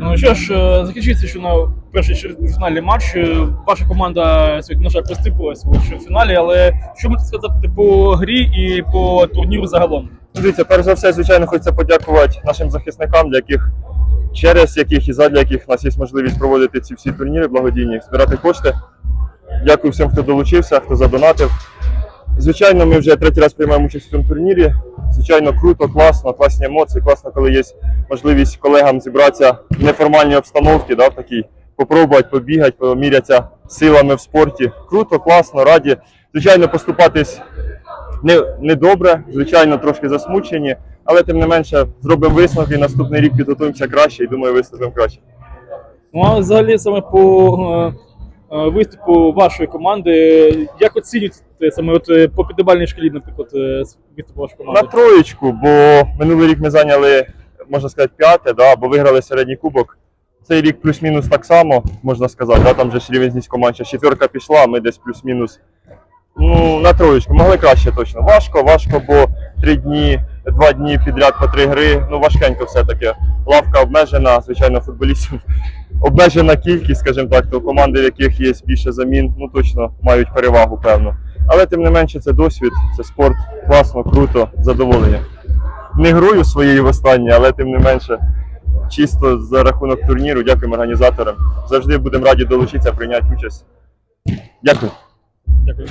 Ну що ж, е, закінчується, що на перший чвертьфінальний матч е, ваша команда сьогодні, на жаль, поступилась у чвертьфіналі, але що можете сказати по грі і по турніру загалом? Дивіться, перш за все, звичайно, хочеться подякувати нашим захисникам, для яких через яких і задля яких у нас є можливість проводити ці всі турніри благодійні, збирати кошти. Дякую всім, хто долучився, хто задонатив. Звичайно, ми вже третій раз приймаємо участь в цьому турнірі. Звичайно, круто, класно, класні емоції, класно, коли є можливість колегам зібратися в неформальній обстановці, да, в такій, попробувати, побігати, помірятися силами в спорті. Круто, класно, раді. Звичайно, поступатись не, не звичайно, трошки засмучені, але тим не менше зробимо висновки, наступний рік підготуємося краще і думаю, виступимо краще. Ну а взагалі саме по е, виступу вашої команди, як оцінюєте саме от е, по підбальній шкалі, наприклад, е, виступ вашої На троєчку, бо минулий рік ми зайняли, можна сказати, п'яте, да, бо виграли середній кубок. Цей рік плюс-мінус так само, можна сказати, да, там же ж рівень з команд, ще четверка пішла, ми десь плюс-мінус. Ну, на троєчку, могли краще точно. Важко, важко, бо три дні, два дні підряд по три гри. Ну, важкенько все-таки. Лавка обмежена, звичайно, футболістів. Обмежена кількість, скажімо так, то команди, в яких є більше замін, ну точно мають перевагу, певно. Але тим не менше, це досвід, це спорт, класно, круто, задоволення. Не грою своєю в останнє, але тим не менше, чисто за рахунок турніру, дякуємо організаторам. Завжди будемо раді долучитися, прийняти участь. Дякую. Дякую.